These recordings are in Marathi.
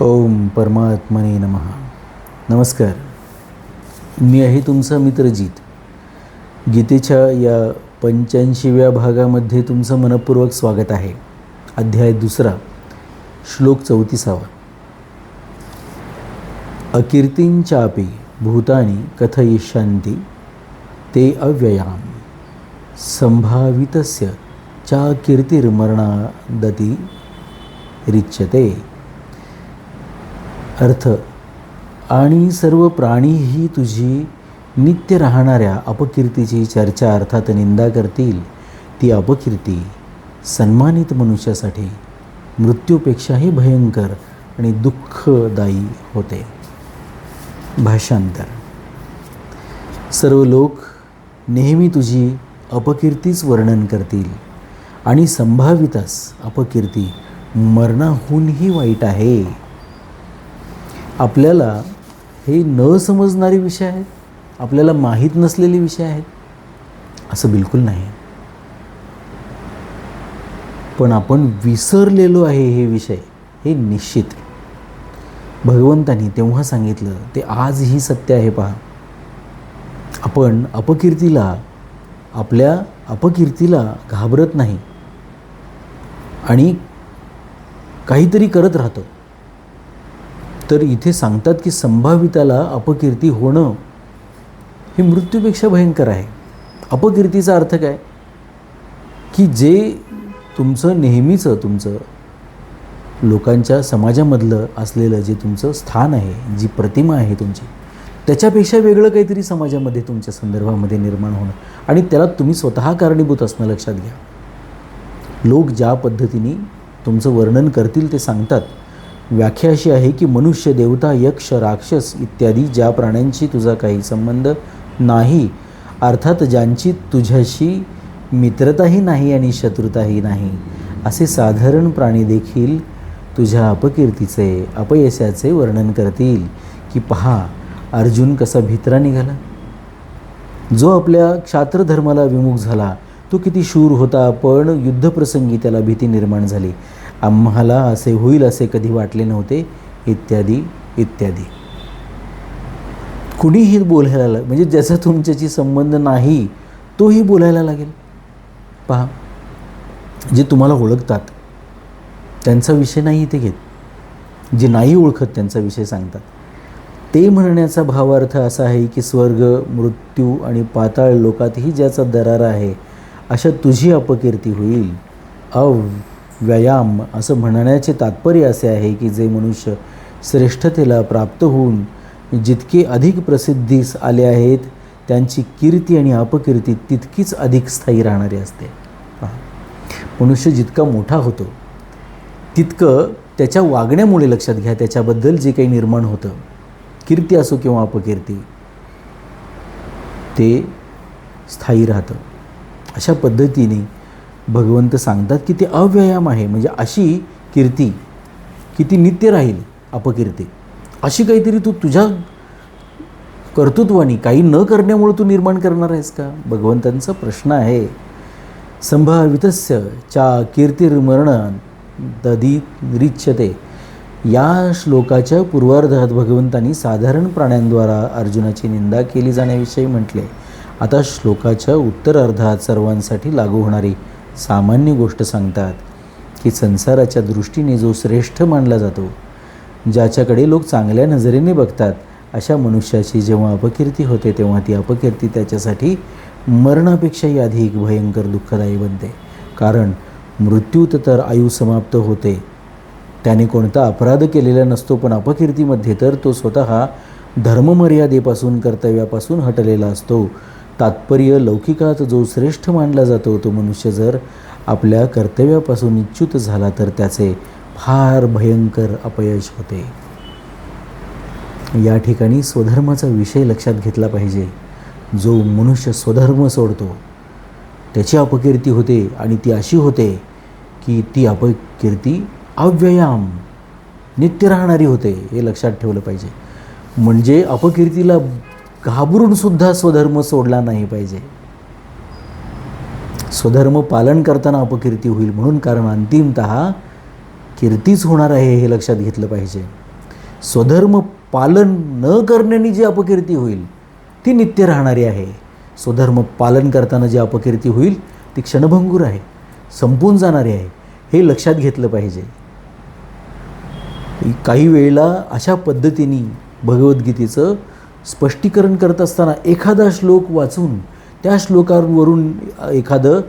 ओम परमात्मने नमः. नमस्कार. मी आहे तुमचा मित्रजीत गीतेच्या या पंच्याऐंशीव्या भागामध्ये तुमचं मनपूर्वक स्वागत आहे. अध्याय दुसरा श्लोक चौतीसावा. अकीर्तींचापि भूतानी कथयिष्यन्ति ते अव्ययाम. संभावितस्य चा कीर्तिर्मरणादती रिच्यते अर्थ. आणि सर्व प्राणी ही तुझी नित्य राहणाऱ्या अपकीर्तीची चर्चा अर्थात निंदा करतील ती अपकीर्ती सन्मानित मनुष्यासाठी मृत्यूपेक्षाही भयंकर आणि दुःखदायी होते. भाषांतर. सर्व लोक नेहमी तुझी अपकीर्तीच वर्णन करतील आणि संभावितच अपकीर्ती मरणाहूनही वाईट आहे. आपल्याला हे न समजणारे विषय आहेत आपल्याला माहीत नसलेले विषय आहेत असं बिलकुल नाही. पण आपण विसरलेलो आहे हे विषय हे निश्चित. भगवंतानी तेव्हा सांगितलं ते आजही सत्य आहे पहा. आपण अपकीर्तीला आपल्या अपकीर्तीला घाबरत नाही. आणि काहीतरी करत राहतो. तर इथे सांगतात की संभाविताला अपकीर्ती होणं हे मृत्यूपेक्षा भयंकर आहे. अपकीर्तीचा अर्थ काय? की जे तुमचं नेहमीचं तुमचं लोकांच्या समाजामधलं असलेलं जे तुमचं स्थान आहे जी प्रतिमा आहे तुमची त्याच्यापेक्षा वेगळं काहीतरी समाजामध्ये तुमच्या संदर्भामध्ये निर्माण होणं. आणि त्याला तुम्ही स्वतः कारणीभूत असणं लक्षात घ्या. लोक ज्या पद्धतीने तुमचं वर्णन करतील ते सांगतात. व्याख्या अशी आहे की मनुष्य देवता यक्ष राक्षस इत्यादी ज्या प्राण्यांशी तुझा काही संबंध नाही अर्थात ज्यांची तुझ्याशी मित्रताही नाही आणि शत्रुताही नाही असे साधारण प्राणी देखील तुझ्या अपकीर्तीचे अपयशाचे वर्णन करतील की पहा अर्जुन कसा भित्रा निघाला? जो आपल्या क्षात्रधर्माला विमुख झाला तो किती शूर होता पण युद्धप्रसंगी त्याला भीती निर्माण झाली. आम्हाला असे होईल असे कधी वाटले नव्हते? इत्यादी इत्यादी. कुणीही बोलायला लाग म्हणजे ज्याचा तुमच्याशी संबंध नाही तोही बोलायला लागेल. पहा जे तुम्हाला ओळखतात त्यांचा विषय नाही इथे घेत. जे नाही ओळखत त्यांचा विषय सांगतात. ते म्हणण्याचा भावार्थ असा आहे की स्वर्ग मृत्यू आणि पाताळ लोकातही ज्याचा दरार आहे अशा तुझी अपकीर्ती होईल. व्यायाम असं म्हणण्याचे तात्पर्य असे आहे की जे मनुष्य श्रेष्ठतेला प्राप्त होऊन जितके अधिक प्रसिद्धीस आले आहेत त्यांची कीर्ती आणि अपकीर्ती तितकीच अधिक स्थायी राहणारी असते. मनुष्य जितका मोठा होतो तितकं त्याच्या वागण्यामुळे लक्षात घ्या त्याच्याबद्दल जे काही निर्माण होतं कीर्ती असो किंवा अपकीर्ती ते स्थायी राहतं. अशा पद्धतीने भगवंत सांगतात की ते अव्यायाम आहे. म्हणजे अशी कीर्ती की ती नित्य राहील अपकीर्ती. अशी काहीतरी तू तुझ्या कर्तृत्वानी काही न करण्यामुळे तू निर्माण करणार आहेस का? भगवंतांचा प्रश्न आहे. संभावितस्य चा कीर्तिर्मरण दधी रिच्छते या श्लोकाच्या पूर्वार्धात भगवंतांनी साधारण प्राण्यांद्वारा अर्जुनाची निंदा केली जाण्याविषयी म्हटले. आता श्लोकाच्या उत्तरार्धात सर्वांसाठी लागू होणारी सामान्य गोष्ट सांगतात की संसाराच्या दृष्टीने जो श्रेष्ठ मानला जातो ज्याच्याकडे लोक चांगल्या नजरेने बघतात अशा मनुष्याची जेव्हा अपकीर्ती होते तेव्हा ती अपकीर्ती त्याच्यासाठी मरणापेक्षाही अधिक भयंकर दुःखदायी बनते. कारण मृत्यूत तर आयु समाप्त होते. त्याने कोणता अपराध केलेला नसतो पण अपकीर्तीमध्ये तर तो स्वतः धर्ममर्यादेपासून कर्तव्यापासून हटलेला असतो. तात्पर्य लौकिकात जो श्रेष्ठ मानला जातो तो मनुष्य जर आपल्या कर्तव्यापासून निच्युत झाला तर त्याचे फार भयंकर अपयश होते. या ठिकाणी स्वधर्माचा विषय लक्षात घेतला पाहिजे. जो मनुष्य स्वधर्म सोडतो त्याची अपकीर्ती होते आणि ती अशी होते की ती अपकीर्ती अव्ययाम नित्य राहणारी होते हे लक्षात ठेवलं पाहिजे. म्हणजे अपकीर्तीला घाबरून सुद्धा स्वधर्म सोडला नाही पाहिजे. स्वधर्म पालन करताना अपकीर्ती होईल म्हणून कारण अंतिमत कीर्तीच होणार आहे हे लक्षात घेतलं पाहिजे. स्वधर्म पालन न करण्याने जी अपकीर्ती होईल ती नित्य राहणारी आहे. स्वधर्म पालन करताना जी अपकीर्ती होईल ती क्षणभंगूर आहे संपून जाणारी आहे हे लक्षात घेतलं पाहिजे. काही वेळेला अशा पद्धतीने भगवद्गीतेचं स्पष्टीकरण करत असताना एखादा श्लोक वाचून त्या श्लोकांवरून एखादं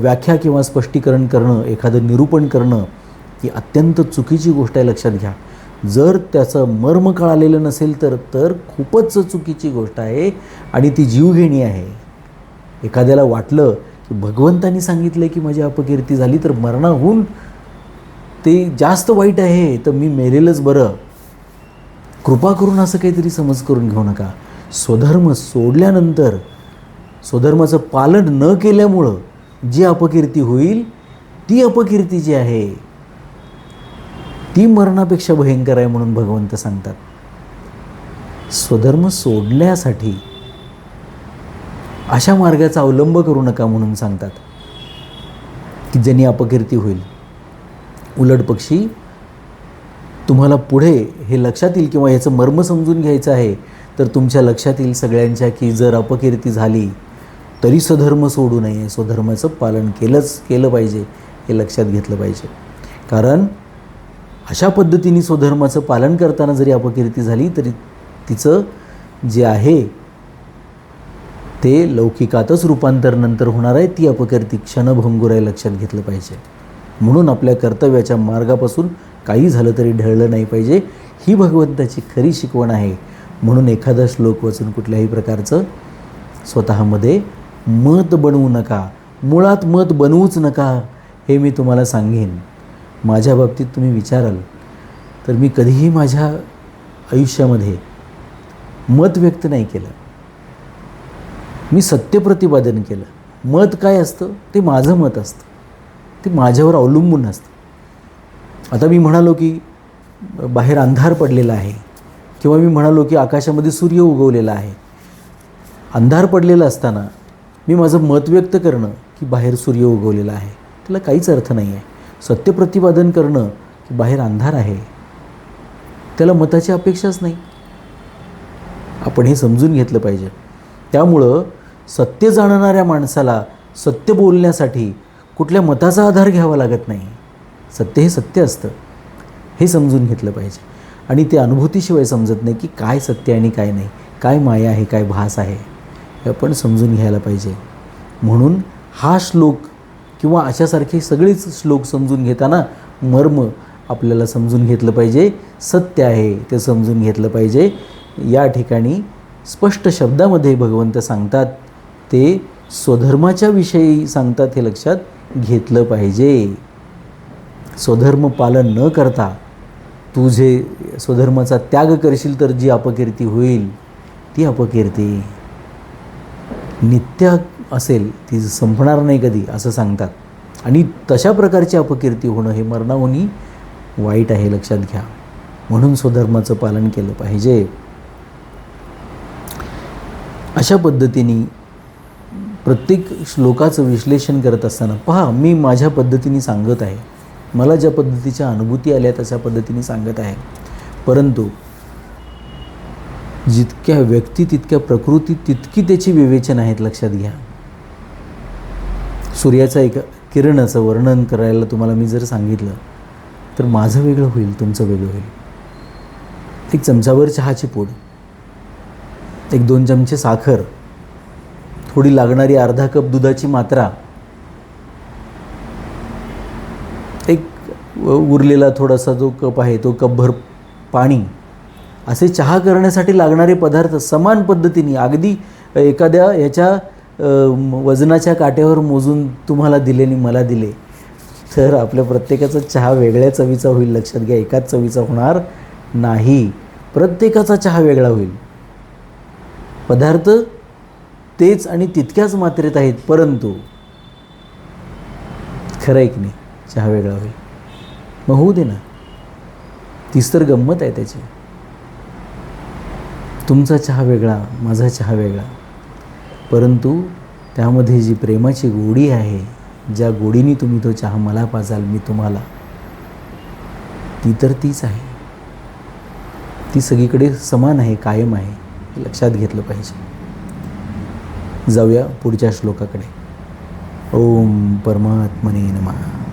व्याख्या किंवा स्पष्टीकरण करणं एखादं निरूपण करणं ही अत्यंत चुकीची गोष्ट आहे लक्षात घ्या. जर त्याचं मर्म कळालेलं नसेल तर तर खूपच चुकीची गोष्ट आहे आणि ती जीवघेणी आहे. एखाद्याला वाटलं की भगवंतानी सांगितलं की माझी अपकीर्ती झाली तर मरणाहून ते जास्त वाईट आहे तर मी मेलेलंच बरं. कृपा करून असं काहीतरी समज करून घेऊ नका. स्वधर्म सोडल्यानंतर स्वधर्माचं पालन न केल्यामुळं जी अपकीर्ती होईल ती अपकीर्ती जी आहे ती मरणापेक्षा भयंकर आहे म्हणून भगवंत सांगतात. स्वधर्म सोडण्यासाठी अशा मार्गाचा अवलंब करू नका म्हणून सांगतात की ज्यांनी अपकीर्ती होईल. उलट पक्षी तुम्हाला पुढे हे लक्षात येईल किंवा याचं मर्म समजून घ्यायचं आहे तर तुमच्या लक्षात येईल सगळ्यांच्या की जर अपकीर्ती झाली तरी स्वधर्म सोडू नये. स्वधर्माचं पालन केलंच केलं पाहिजे हे लक्षात घेतलं पाहिजे. कारण अशा पद्धतीने स्वधर्माचं पालन करताना जरी अपकीर्ती झाली तरी तिचं जे आहे ते लौकिकातच रूपांतर नंतर होणार आहे. ती अपकीर्ती क्षणभंगूर आहे लक्षात घेतलं पाहिजे. म्हणून आपल्या कर्तव्याच्या मार्गापासून काही झालं तरी ढळलं नाही पाहिजे. ही भगवंताची खरी शिकवण आहे. म्हणून एखादा श्लोक वाचून कुठल्याही प्रकारचं स्वतःमध्ये मत बनवू नका. मुळात मत बनवूच नका हे मी तुम्हाला सांगेन. माझ्या बाबतीत तुम्ही विचाराल तर मी कधीही माझ्या आयुष्यामध्ये मत व्यक्त नाही केलं. मी सत्य प्रतिपादन केलं. मत काय असतं? ते माझं मत असतं. ते माझ्यावर अवलंबून असतं. आता मी म्हणालो की बाहेर अंधार पडलेला आहे किंवा मी म्हणालो की आकाशामध्ये सूर्य उगवलेला आहे. अंधार पडलेला असताना मी माझं मत व्यक्त करणं की बाहेर सूर्य उगवलेला आहे त्याला काहीच अर्थ नाही आहे सत्य प्रतिपादन करणं की बाहेर अंधार आहे त्याला मताची अपेक्षाच नाही. आपण हे समजून घेतलं पाहिजे. त्यामुळं सत्य जाणणाऱ्या माणसाला सत्य बोलण्यासाठी कुठल्या मताचा आधार घ्यावा लागत नाही. सत्य हे सत्य असतं. हे समजून घेतलं पाहिजे. आणि ते अनुभूतीशिवाय समजत नाही की काय सत्य आणि काय नाही. काय माया आहे काय भास आहे हे आपण समजून घ्यायला पाहिजे. म्हणून हा श्लोक किंवा अशासारखे सगळेच श्लोक समजून घेताना मर्म आपल्याला समजून घेतलं पाहिजे. सत्य आहे ते समजून घेतलं पाहिजे. या ठिकाणी स्पष्ट शब्दामध्ये भगवंत सांगतात ते स्वधर्माच्या विषयी सांगतात हे लक्षात घेतलं पाहिजे. स्वधर्म पालन न करता तू जे स्वधर्माचा त्याग करशील तर जी अपकीर्ती होईल ती अपकीर्ती. नित्य असेल ती संपणार नाही कधी असं सांगतात. आणि तशा प्रकारची अपकीर्ती होणं हे मरणाहोनी वाईट आहे लक्षात घ्या. म्हणून स्वधर्माचं पालन केलं पाहिजे. अशा पद्धतीने प्रत्येक श्लोकाचं विश्लेषण करत असताना पहा मी माझ्या पद्धतीने सांगत आहे. मला ज्या पद्धतीच्या अनुभूती आल्या तशा पद्धतीने सांगत आहे. परंतु जितक्या व्यक्ती तितक्या प्रकृती तितकी त्याची विवेचन आहेत लक्षात घ्या. सूर्याचं एक किरणाचं वर्णन करायला तुम्हाला मी जर सांगितलं तर माझं वेगळं होईल तुमचं वेगळं होईल. एक चमचाभर चहाची पूड एक दोन चमचे साखर थोडी लागणारी अर्धा कप दुधाची मात्रा एक उरलेला थोडासा जो कप आहे तो कपभर पाणी असे चहा करण्यासाठी लागणारे पदार्थ समान पद्धतीने अगदी एखाद्या याच्या वजनाच्या काट्यावर मोजून तुम्हाला दिले आणि मला दिले तर आपल्या प्रत्येकाचा चहा वेगळ्या चवीचा होईल. लक्षात घ्या एकाच चवीचा होणार नाही. प्रत्येकाचा चहा वेगळा होईल. पदार्थ तेच आणि तितक्याच मात्रेत आहेत परंतु खरं आहे की नाही चहा वेगळा होईल. मग होऊ दे ना. तीच तर गंमत आहे त्याची. तुमचा चहा वेगळा माझा चहा वेगळा. परंतु त्यामध्ये जी प्रेमाची गोडी आहे ज्या गोडीने तुम्ही तो चहा मला पाजाल मी तुम्हाला ती तर तीच आहे. ती सगळीकडे समान आहे कायम आहे हे लक्षात घेतलं पाहिजे. जाऊया पुढच्या श्लोकाकडे. ओम परमात्मने नमः.